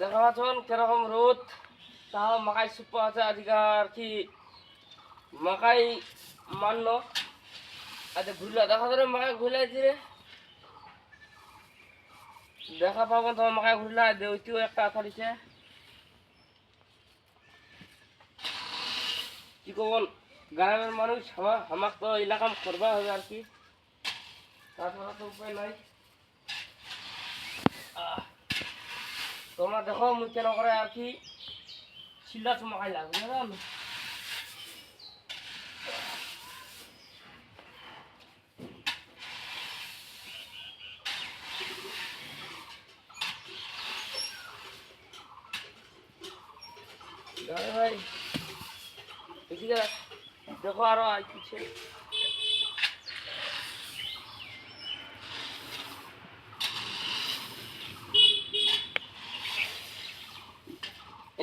দেখা পাচ্ছেন কীরকম রোদ? তাও মাকাই সুপ্পা আছে আজকে আর কি? মাকাই মান্য? আচ্ছা ঘুরলা, দেখা ধরে মাকাই ঘুরলাইছি রে দেখা পাবো তোমার মাকাই ঘুরলা ওইটিও একটা আথারিছে। কি করব? গ্রামের মানুষ আমাক তো এলাকাম করবা হবে আর কি। তাছাড়া তো উপায় নাই। তোমরা দেখো, মুই কেন করে আর কি ছিলা চুমাকাই লাগবে দাঁড়া ভাই দেখো আরও আর কিছু।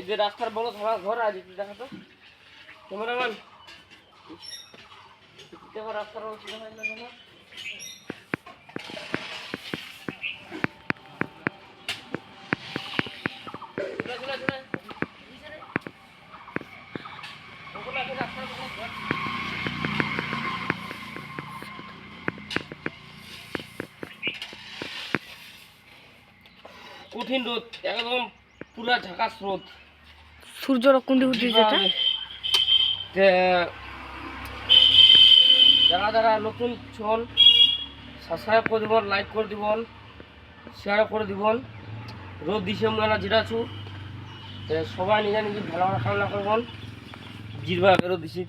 এই যে রাস্তার বড় থানা ঘর আছে, একটু দেখা তো। ক্যামেরাম্যান রাস্তার বড় কঠিন রোদ, একদম পুরা ঝাঁকাস রোদ সূর্য রক্ষণ উঠি যেটা যারা যারা নতুন ছন সাবস্ক্রাইব করে দিবন লাইক করে দিবন শেয়ার করে দিবন। রোদ দিছে মেলা যেটা আছো সবাই নিজে নিজে ভালো খাওয়া করবন। জিরবা রোদ দিছে